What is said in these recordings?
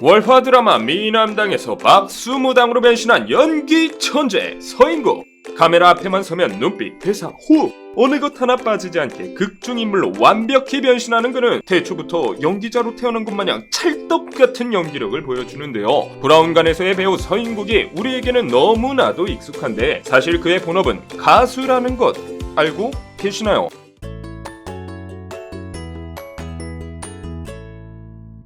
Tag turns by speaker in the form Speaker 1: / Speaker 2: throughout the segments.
Speaker 1: 월화 드라마 미남당에서 박수무당으로 변신한 연기 천재 서인국 카메라 앞에만 서면 눈빛, 대사, 호흡 어느 것 하나 빠지지 않게 극중 인물로 완벽히 변신하는 그는 태초부터 연기자로 태어난 것 마냥 찰떡 같은 연기력을 보여주는데요. 브라운관에서의 배우 서인국이 우리에게는 너무나도 익숙한데 사실 그의 본업은 가수라는 것 알고 계시나요?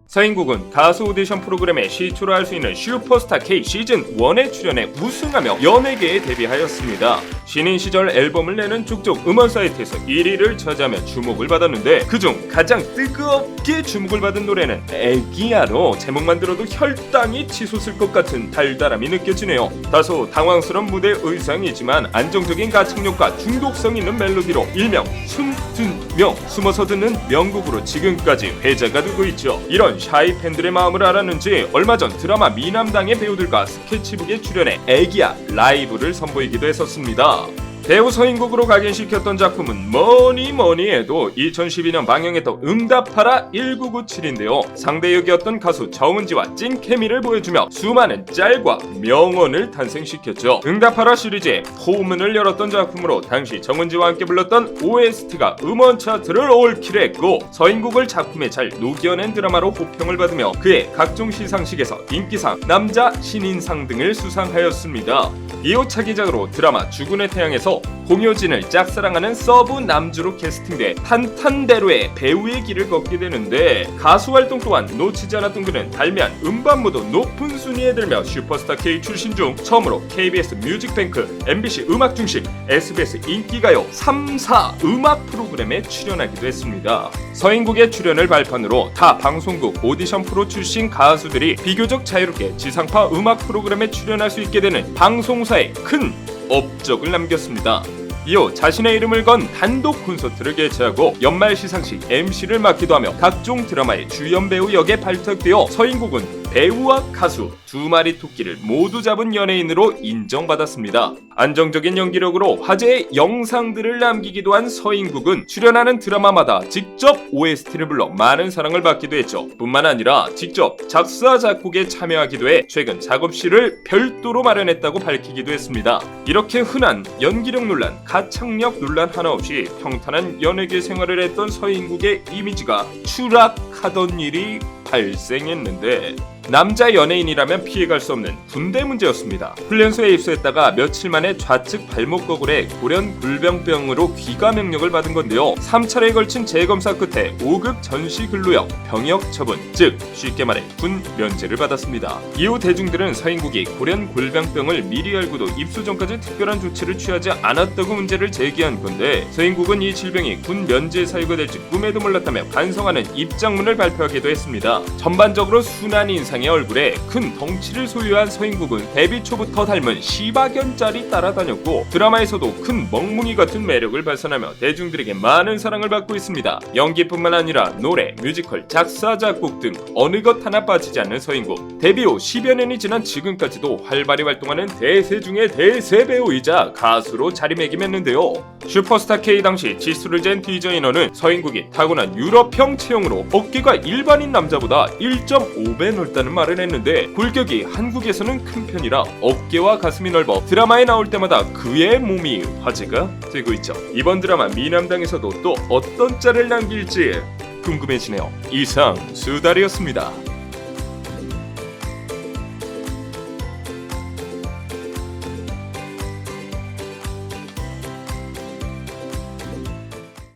Speaker 1: 서인국은 가수 오디션 프로그램에 시초를 할수 있는 슈퍼스타 K 시즌 1에 출연해 우승하며 연예계에 데뷔하였습니다. 신인 시절 앨범을 내는 족족 음원 사이트에서 1위를 차지하며 주목을 받았는데 그중 가장 뜨겁게 주목을 받은 노래는 애기야로 제목만 들어도 혈당이 치솟을 것 같은 달달함이 느껴지네요. 다소 당황스러운 무대 의상이지만 안정적인 가창력과 중독성 있는 멜로디로 일명 숨든명 숨어서 듣는 명곡으로 지금까지 회자가 되고 있죠. 이런 샤이 팬들의 마음을 알았는지 얼마 전 드라마 미남당의 배우들과 스케치북에 출연해 애기야 라이브를 선보이기도 했었습니다. 배우 서인국으로 각인시켰던 작품은 뭐니 뭐니 해도 2012년 방영했던 응답하라 1997인데요. 상대 역이었던 가수 정은지와 찐 케미를 보여주며 수많은 짤과 명언을 탄생시켰죠. 응답하라 시리즈의 포문을 열었던 작품으로 당시 정은지와 함께 불렀던 OST가 음원 차트를 올킬했고 서인국을 작품에 잘 녹여낸 드라마로 호평을 받으며 그의 각종 시상식에서 인기상, 남자 신인상 등을 수상하였습니다. 이후 차기작으로 드라마 죽은의 태양에서 공효진을 짝사랑하는 서브 남주로 캐스팅돼 탄탄대로의 배우의 길을 걷게 되는데 가수 활동 또한 놓치지 않았던 그는 달미한 음반무도 높은 순위에 들며 슈퍼스타 K 출신 중 처음으로 KBS 뮤직뱅크, MBC 음악중심, SBS 인기가요 3, 4 음악 프로그램에 출연하기도 했습니다. 서인국의 출연을 발판으로 타 방송국 오디션 프로 출신 가수들이 비교적 자유롭게 지상파 음악 프로그램에 출연할 수 있게 되는 방송 사에 큰 업적을 남겼습니다. 이후 자신의 이름을 건 단독 콘서트를 개최하고 연말 시상식 MC를 맡기도 하며 각종 드라마의 주연 배우 역에 발탁되어 서인국은 배우와 가수 두 마리 토끼를 모두 잡은 연예인으로 인정받았습니다. 안정적인 연기력으로 화제의 영상들을 남기기도 한 서인국은 출연하는 드라마마다 직접 OST를 불러 많은 사랑을 받기도 했죠. 뿐만 아니라 직접 작사 작곡에 참여하기도 해 최근 작업실을 별도로 마련했다고 밝히기도 했습니다. 이렇게 흔한 연기력 논란, 가창력 논란 하나 없이 평탄한 연예계 생활을 했던 서인국의 이미지가 추락하던 일이 발생했는데 남자 연예인이라면 피해갈 수 없는 군대 문제였습니다. 훈련소에 입소했다가 며칠 만에 좌측 발목 거굴에 골연 굴병병으로 귀가 명령을 받은 건데요. 3차례에 걸친 재검사 끝에 5급 전시 근로역 병역 처분, 즉 쉽게 말해 군 면제를 받았습니다. 이후 대중들은 서인국이 골연 골병병을 미리 알고도 입소 전까지 특별한 조치를 취하지 않았다고 문제를 제기한 건데 서인국은 이 질병이 군 면제 사유가 될지 꿈에도 몰랐다며 반성하는 입장문을 발표하기도 했습니다. 전반적으로 순한 인상 의 얼굴에 큰 덩치를 소유한 서인국은 데뷔 초부터 닮은 시바견짤이 따라다녔고 드라마에서도 큰 멍뭉이 같은 매력을 발산하며 대중들에게 많은 사랑을 받고 있습니다. 연기뿐만 아니라 노래, 뮤지컬, 작사, 작곡 등 어느 것 하나 빠지지 않는 서인국. 데뷔 후 10여 년이 지난 지금까지도 활발히 활동하는 대세 중의 대세 배우이자 가수로 자리매김했는데요. 슈퍼스타 K 당시 지수를 잰 디자이너는 서인국이 타고난 유럽형 체형으로 어깨가 일반인 남자보다 1.5배 넓 다는 말을 했는데 골격이 한국에서는 큰 편이라 어깨와 가슴이 넓어 드라마에 나올 때마다 그의 몸이 화제가 되고 있죠. 이번 드라마 미남당에서도 또 어떤 짤을 남길지 궁금해지네요. 이상 수달이었습니다.